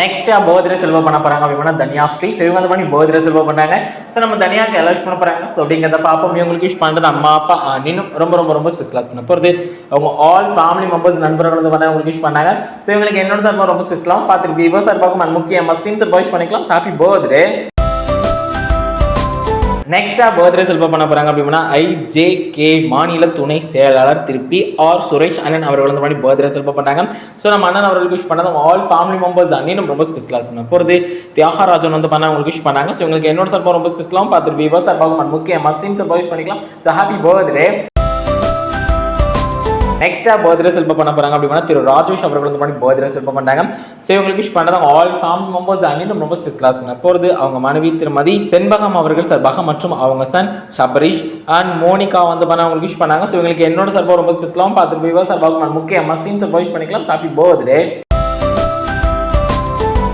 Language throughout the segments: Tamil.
நெக்ஸ்ட் போதிர செல்வ பண்ண போறாங்க அப்படின்னா தனியா ஸ்ரீ ஸோ இவங்க பண்ணி போதிர செல்வ பண்ணாங்க. ஸோ நம்ம தனியாக்கு எலாஷ் பண்ண போறாங்க. ஸோ அப்படிங்கிறத பார்ப்போம். இவங்களுக்கு விஷ் பண்ணுறது அம்மா அப்பா இன்னும் ரொம்ப ரொம்ப ரொம்ப ஸ்பெஷலாக பண்ண போகிறது அவங்க ஆல் ஃபேமிலி மெம்பர்ஸ் நண்பர்கள் வந்து பண்ண உங்களுக்கு விஷ் பண்ணாங்க. ஸோ இவங்களுக்கு என்னோட சார்பாக ரொம்ப ஸ்பெஷலாக பார்த்துட்டு விவோ சார்பாக முக்கிய மஸ்டின் சார் விஷ் பண்ணிக்கலாம். ஹாப்பி போதே நெக்ஸ்டா பர்த்டே செல்வம் பண்ண போறாங்க அப்படின்னா ஐ ஜே கே மாநில துணை செயலாளர் திருப்பி ஆர் சுரேஷ் அண்ணன் அவர்கள் வந்து பண்ணி பர்த்டே செல்வம் பண்ணாங்க ஸோ நம்ம அண்ணன் அவர்களுக்கு விஷ் பண்ணது ஆல் ஃபேமிலி மெம்பர்ஸ் அண்ணினும் ரொம்ப ஸ்பெஷலாக பண்ண போகிறது தியாகராஜன் வந்து பண்ண அவங்களுக்கு விஷ் பண்ணாங்க. ஸோ உங்களுக்கு என்னோட சார்பாக ரொம்ப ஸ்பெஷலாகவும் பார்த்துருப்பீங்க சார் சார்பாக முக்கிய மஸ்டீம் சார்பாக விஷ் பண்ணிக்கலாம். ஸோ ஹாப்பி பர்த்டே நெக்ஸ்ட்டாக பர்த்டே செல்ப பண்ண போகிறாங்க அப்படின்னா திரு ராஜேஷ் அவர்கள் வந்து பண்ணி பர்த்டே செல்ப பண்ணாங்க ஸோ இவங்களுக்கு விஷ் பண்ணது ஆல் ஃபேமிலி மெம்பர்ஸ் அன்னிலும் ரொம்ப ஸ்பெஷலாக பண்ண போகிறது அவங்க மனைவி திருமதி தென்பகம் அவர்கள் சார்பாக மற்றும் அவங்க சன் ஷபரீஷ் அண்ட் மோனிகா வந்து பண்ண அவங்களுக்கு விஷ் பண்ணாங்க. ஸோ இவங்களுக்கு என்னோட சார்பாக ரொம்ப ஸ்பெஷலாகவும் பார்த்துட்டு போய் சார்பாக முக்கிய மஸ்டின் சார்பாக விஷ் பண்ணிக்கலாம். ஹாப்பி பர்த்டே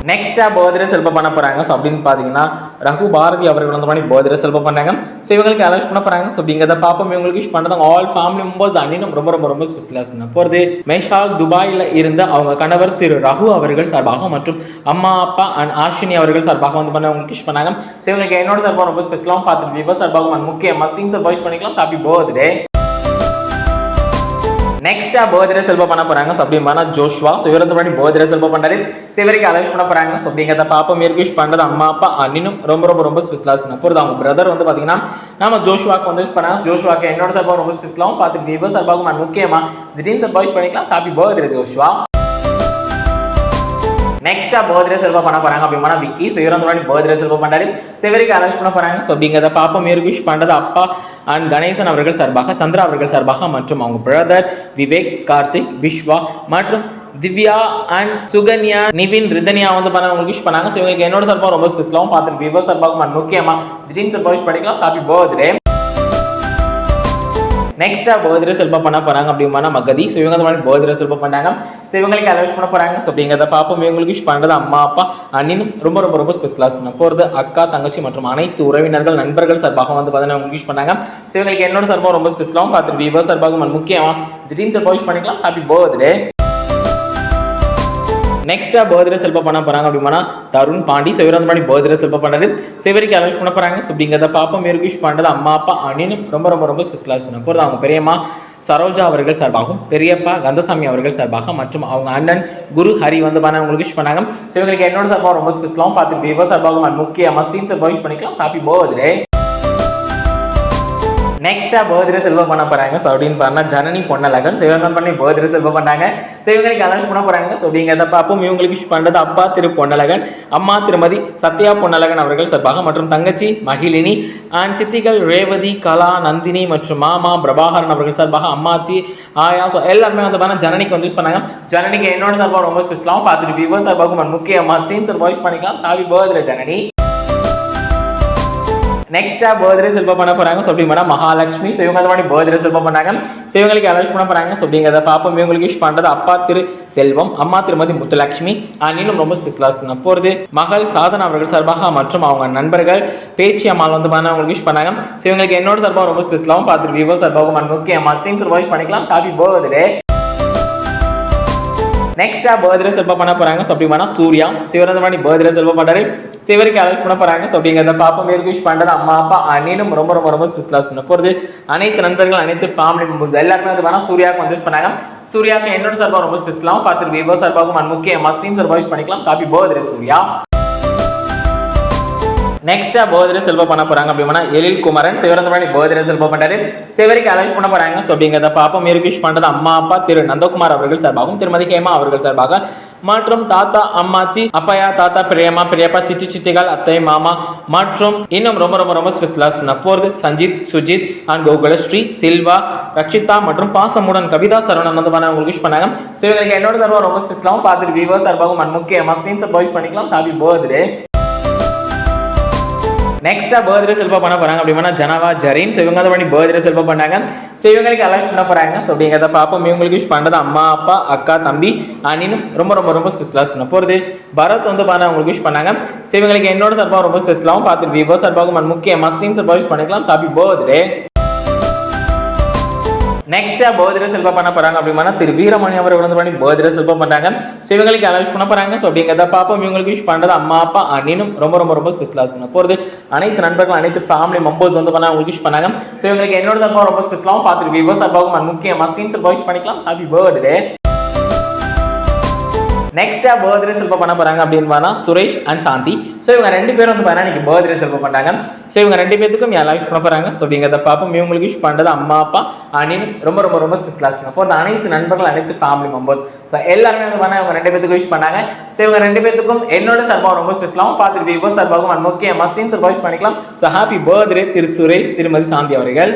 நெக்ஸ்ட்டாக பர்த்டே செல்பம் பண்ண போகிறாங்க ஸோ அப்படின்னு பார்த்தீங்கன்னா ரகு பாரதி அவர்கள் வந்து மாதிரி பர்த்டே செல்பம் பண்ணாங்க ஸோ இவங்களுக்கு அலோஸ் பண்ண போகிறாங்க ஸோ அப்படிங்கிறத பார்ப்போம். இவங்களுக்கு விஷ் பண்ணுறாங்க ஆல் ஃபேமிலி மெம்பர்ஸ் அன்னினும் ரொம்ப ரொம்ப ரொம்ப ஸ்பெஷலாக பண்ண போகிறது மேஷால் துபாயில் இருந்த அவங்க கணவர் திரு ரகு அவர்கள் சார்பாக மற்றும் அம்மா அப்பா அண்ட் ஆஷினி அவர்கள் சார்பாக வந்து பண்ண அவங்களுக்கு விஷ் பண்ணாங்க. ஸோ இவங்களுக்கு என்னோட சார்பாக ரொம்ப ஸ்பெஷலாகவும் பார்த்துட்டு விவோ சார்பாக முக்கிய மஸ்டிங் சார் விஷ் பண்ணிக்கலாம். ஹாப்பி பர்த்டே நெக்ஸ்ட்டாக பர்த்டே செல்வா பண்ண போறாங்க. ஸோ அப்படின்னா ஜோஷ்வா. ஸோ இவர் வந்து பண்ணி பர்த்டே செல்வா பண்ணுறாரு ஸோ இவருக்கு அலௌஸ் பண்ண போறாங்க. ஸோ அப்படிங்கிறத பாப்பா மேற்கு பண்ணுறது அம்மா அப்பா அண்ணினும் ரொம்ப ரொம்ப ரொம்ப ஸ்பெஷலாக பண்ண போகிறது அவங்க பிரதர் வந்து பார்த்தீங்கன்னா நம்ம ஜோஷ்வாக்கு வந்து யூஸ் பண்ணாங்க. ஜோஷ்வாக்கு என்னோட சார்பாக ரொம்ப ஸ்பெஷலாகவும் பார்த்துட்டு விவோ சார்பாகவும் நான் முக்கியமா திடீர்னு சார்பாக யூஸ் பண்ணிக்கலாம். Happy birthday Joshua. நெக்ஸ்ட்டாக பர்த்டே செல்வா பண்ண போகிறாங்க அப்படின்னா விக்கி. ஸோ இவர் வந்து பர்த்டே செல்வா பண்ணாரு ஸோ இவருக்கு பண்ண போறாங்க. ஸோ அப்படிங்கிறத பாப்பா மேற்கு விஷ் பண்ணுறது அப்பா அண்ட் கணேசன் அவர்கள் சார்பாக சந்திரா அவர்கள் சார்பாக மற்றும் அவங்க பிரதர் விவேக் கார்த்திக் விஸ்வா மற்றும் திவ்யா அண்ட் சுகன்யா நிவின் ரிதன்யா வந்து பண்ண உங்களுக்கு விஷ் பண்ணாங்க. ஸோ இவங்களுக்கு என்னோட சார்பாக ரொம்ப ஸ்பெஷலாகவும் பார்த்துட்டு விவோ சார்பாக முக்கியமாக திடீர்னு சார்பாக விஷ் பண்ணிக்கலாம். ஹாப்பி பர்த்டே நெக்ஸ்ட்டாக பர்த்டே செல்பம் பண்ண போகிறாங்க அப்படின்னா மகதி ஸோ இவங்க வந்து பர்த்டே செல்பம் பண்ணாங்க. ஸோ இவங்களுக்கு அலௌஸ் பண்ண போகிறாங்க ஸோ அப்படிங்கிறத பார்ப்போம். இவங்களுக்கு விஷ் பண்ணுறது அம்மா அப்பா அண்ணின்னு ரொம்ப ரொம்ப ரொம்ப ஸ்பெஷலாக பண்ண போகிறது அக்கா தங்கச்சி மற்றும் அனைத்து உறவினர்கள் நண்பர்கள் சார்பாக வந்து பார்த்தீங்கன்னா உங்களுக்கு விஷ் பண்ணாங்க. ஸோ இவங்களுக்கு என்னோட சார்பாக ரொம்ப ஸ்பெஷலாகவும் பார்த்துட்டு விவோ சார்பாகவும் முக்கியமாக ஜிடீன் சார்பாக விஷ் பண்ணிக்கலாம். ஹாப்பி பர்த்டே நெக்ஸ்ட்டாக பர்த்டே செல்ப பண்ண போகிறாங்க அப்படின்னா தருண் பாண்டி. ஸோ இவர் அந்த மாதிரி பர்த்டே செல்ப பண்ணது. ஸோ இவருக்கு அலோஸ் பண்ண போகிறாங்க ஸோ அப்படிங்கிறத பாப்பா மேற்கு விஷ் பண்ணுறது அம்மா அப்பா அப்படின்னு ரொம்ப ரொம்ப ரொம்ப ஸ்பெஷலாக பண்ண போகிறது அவங்க பெரியம்மா சரோஜா அவர்கள் சார்பாகவும் பெரியப்பா கந்தசாமி அவர்கள் சார்பாக மற்றும் அவங்க அண்ணன் குரு ஹரி வந்து பண்ண அவங்களுக்கு விஷ் பண்ணாங்க. ஸோ இவங்களுக்கு என்னோட சார்பாக ரொம்ப ஸ்பெஷலாகவும் பார்த்துட்டு விவோ சார்பாகவும் முக்கியமாக முக்கிய மஸ்தீன் சார்பாக விஷ் பண்ணிக்கலாம் ஹாப்பி பர்த்டே நெக்ஸ்ட்டாக பர்த்டே செல்வம் பண்ண போகிறாங்க ஸோ அப்படின்னு பண்ணா ஜனனி பொன்னலகன் ஸோ இவங்க பண்ணி பர்த்டே செல்வம் பண்ணாங்க. ஸோ இவங்களுக்கு அலௌன்ஸ் பண்ண போகிறாங்க ஸோ அப்படிங்கிறத பார்ப்போம். இவங்களுக்கு விஷ் பண்ணுறது அப்பா திரு பொன்னலகன் அம்மா திருமதி சத்யா பொன்னலகன் அவர்கள் சார்பாக மற்றும் தங்கச்சி மகிழினி அண்ட் சித்திகள் ரேவதி கலா நந்தினி மற்றும் மாமா பிரபாகரன் அவர்கள் சார்பாக அம்மாச்சி ஆயா. ஸோ எல்லாருமே வந்து பார்த்தா ஜனனிக்கு வந்து யூஸ் பண்ணாங்க. ஜனனிக்கு என்னோட சார்பாக ரொம்ப ஸ்பெஷலாகவும் பார்த்துட்டு விவோ சார்பாக முக்கியமாக ஸ்டீன் சார் வாய்ஸ் பண்ணிக்கலாம். Happy birthday Janani. நெக்ஸ்டா பர்த்டே செல்வம் பண்ண போறாங்க. ஸோ அப்படி பண்ணா மகாலட்சுமி. ஸோ இவங்க மாதிரி பர்த்டே செல்வம் பண்ணாங்க. ஸோ இவங்களுக்கு பண்ண போறாங்க. ஸோ அப்படிங்கிறத பார்ப்போம். இவங்களுக்கு விஷ் பண்றது அப்பா திரு செல்வம் அம்மா திருமதி முத்துலட்சுமி அண்ணிலும் ரொம்ப ஸ்பெஷலாக பண்ண போகிறது மகள் சாதனா அவர்கள் சார்பாக மற்றும் அவங்க நண்பர்கள் பேச்சி அம்மா வந்து பண்ண அவங்களுக்கு விஷ் பண்ணாங்க. ஸோ இவங்களுக்கு என்னோட சார்பாக ரொம்ப ஸ்பெஷலாகவும் பார்த்துட்டு விவோ சார்பாகவும் முக்கியமாக முக்கிய சார்பாக விஷ் பண்ணிக்கலாம். ஹாப்பி பர்த்டே நெக்ஸ்டா பர்த்டே செல்வா பண்ண போறாங்க. ஸோ அப்படி சூர்யா சிவரந்தமணி பர்த்டே செல்வா பண்ணாரு சிவருக்கு அலோஸ் பண்ண போறாங்க. ஸோ அப்படிங்கிறத பாப்பா மேற்கு விஷ் பண்றது அம்மா அப்பா அண்ணனும் ரொம்ப ரொம்ப ரொம்ப ஸ்பெஷலாக பண்ண போறது. அனைத்து நண்பர்கள் அனைத்து ஃபேமிலி மெம்பர்ஸ் எல்லாருமே வந்து வேணா சூர்யாவுக்கு வந்து பண்ணாங்க. சூர்யாவுக்கு என்னோட சார்பாக ரொம்ப ஸ்பெஷலாகவும் பார்த்துட்டு விவோ சார்பாகவும் அண்ட் முக்கிய மஸ்டீன் சார்பாக யூஸ் பண்ணிக்கலாம். Happy birthday Surya. நெக்ஸ்ட்டாக பர்த்டே செல்வ பண்ண போறாங்க அப்படின்னா எழில் குமரன் சிவரந்தமணி பர்த்டே செல்வம் பண்ணாரு சிவரிக்கு அலௌன்ஸ் பண்ண போறாங்க. ஸோ அப்படிங்கிறத பாப்பா மேற்கு விஷ் அம்மா அப்பா திரு நந்தகுமார் அவர்கள் சார்பாகவும் திருமதி ஹேமா அவர்கள் சார்பாக. மற்றும் தாத்தா அம்மாச்சி அப்பையா தாத்தா பிரியம்மா பிரியப்பா சித்தி சித்திகள் அத்தை மாமா. மற்றும் இன்னும் ரொம்ப ரொம்ப ரொம்ப ஸ்பெஷலாக பண்ண போகிறது சஞ்சித் சுஜித் அண்ட் கோகுலஸ்ரீ சில்வா ரக்ஷிதா மற்றும் பாசமுடன் கவிதா சரவணன் வந்து பண்ண உங்களுக்கு விஷ் பண்ணாங்க. ஸோ இவங்களுக்கு என்னோட சார்பாக ரொம்ப ஸ்பெஷலாகவும் பார்த்துட்டு விவோ சார்பாகவும் முக்கியமாக ஸ்க்ரீன் பாய்ஸ் பண்ணிக்கலாம். ஹாப்பி போகுது நெக்ஸ்ட்டாக பர்த்டே செல்பா பண்ண போறாங்க அப்படின்னா ஜனவா ஜரீன். ஸோ இவங்க வந்து பண்ணி பர்த்டே செல்பா பண்ணாங்க. ஸோ இவங்களுக்கு அலௌஸ் பண்ண போறாங்க. ஸோ அப்படிங்கிறத பார்ப்போம். இவங்களுக்கு விஷ் பண்ணுறது அம்மா அப்பா அக்கா தம்பி அண்ணினும் ரொம்ப ரொம்ப ரொம்ப ஸ்பெஷலாக பண்ண போகிறது பரத் வந்து பண்ண அவங்களுக்கு விஷ் பண்ணாங்க. ஸோ இவங்களுக்கு என்னோட சார்பாக ரொம்ப ஸ்பெஷலாகவும் பார்த்துட்டு விவோ சார்பாகவும் and முக்கியமாக ஸ்ட்ரீம் சார்பாக விஷ் பண்ணிக்கலாம் சாப்பி பர்த்டே நெக்ஸ்ட்டாக பர்த்டே செல்பா பண்ண போகிறாங்க அப்படின்னா திரு வீரமணி அவர்கள் வந்து பண்ணி பர்த்டே செல்பா பண்ணுறாங்க ஸோ இவங்களுக்கு அலவுஸ் பண்ண போகிறாங்க ஸோ அப்படிங்கிறத பார்ப்போம். இவங்களுக்கு விஷ் பண்ணுறது அம்மா அப்பா அண்ணினும் ரொம்ப ரொம்ப ரொம்ப ஸ்பெஷலாக பண்ண போகிறது அனைத்து நண்பர்கள் அனைத்து ஃபேமிலி மெம்பர்ஸ் வந்து பண்ண அவங்களுக்கு விஷ் பண்ணாங்க. ஸோ இவங்களுக்கு என்னோட சார்பாக ரொம்ப ஸ்பெஷலாகவும் பார்த்துட்டு விவோ சார்பாகவும் முக்கியமாக ஸ்க்ரீன் சார்பாக விஷ் பண்ணிக்கலாம். ஹாப்பி பர்த்டே நெக்ஸ்ட்டாக பர்த்டே செல்பா பண்ண போகிறாங்க அப்படின்னு சுரேஷ் அண்ட் சாந்தி. ஸோ இவங்க ரெண்டு பேரும் வந்து பார்த்தீங்கன்னா இன்னைக்கு பர்த்டே செல்பா பண்ணுறாங்க ஸோ இவங்க ரெண்டு பேத்துக்கும் எல்லாம் விஷ் பண்ண போகிறாங்க ஸோ அப்படிங்கிறத பார்ப்போம். இவங்களுக்கு விஷ் பண்ணுறது அம்மா அப்பா அணினு ரொம்ப ரொம்ப ரொம்ப ஸ்பெஷலாக அப்போ அந்த அனைத்து நண்பர்கள் அனைத்து ஃபேமிலி மெம்பர்ஸ் ஸோ எல்லாருமே வந்து பண்ண இவங்க ரெண்டு பேத்துக்கும் விஷ் பண்ணாங்க ஸோ இவங்க ரெண்டு பேத்துக்கும் என்னோட சார்பாக ரொம்ப ஸ்பெஷலாகவும் பார்த்துட்டு விவோ சார்பாகவும் முக்கிய மஸ்டின் சார்பாக விஷ் பண்ணிக்கலாம். ஸோ ஹாப்பி பர்த்டே திரு சுரேஷ் திருமதி சாந்தி அவர்கள்.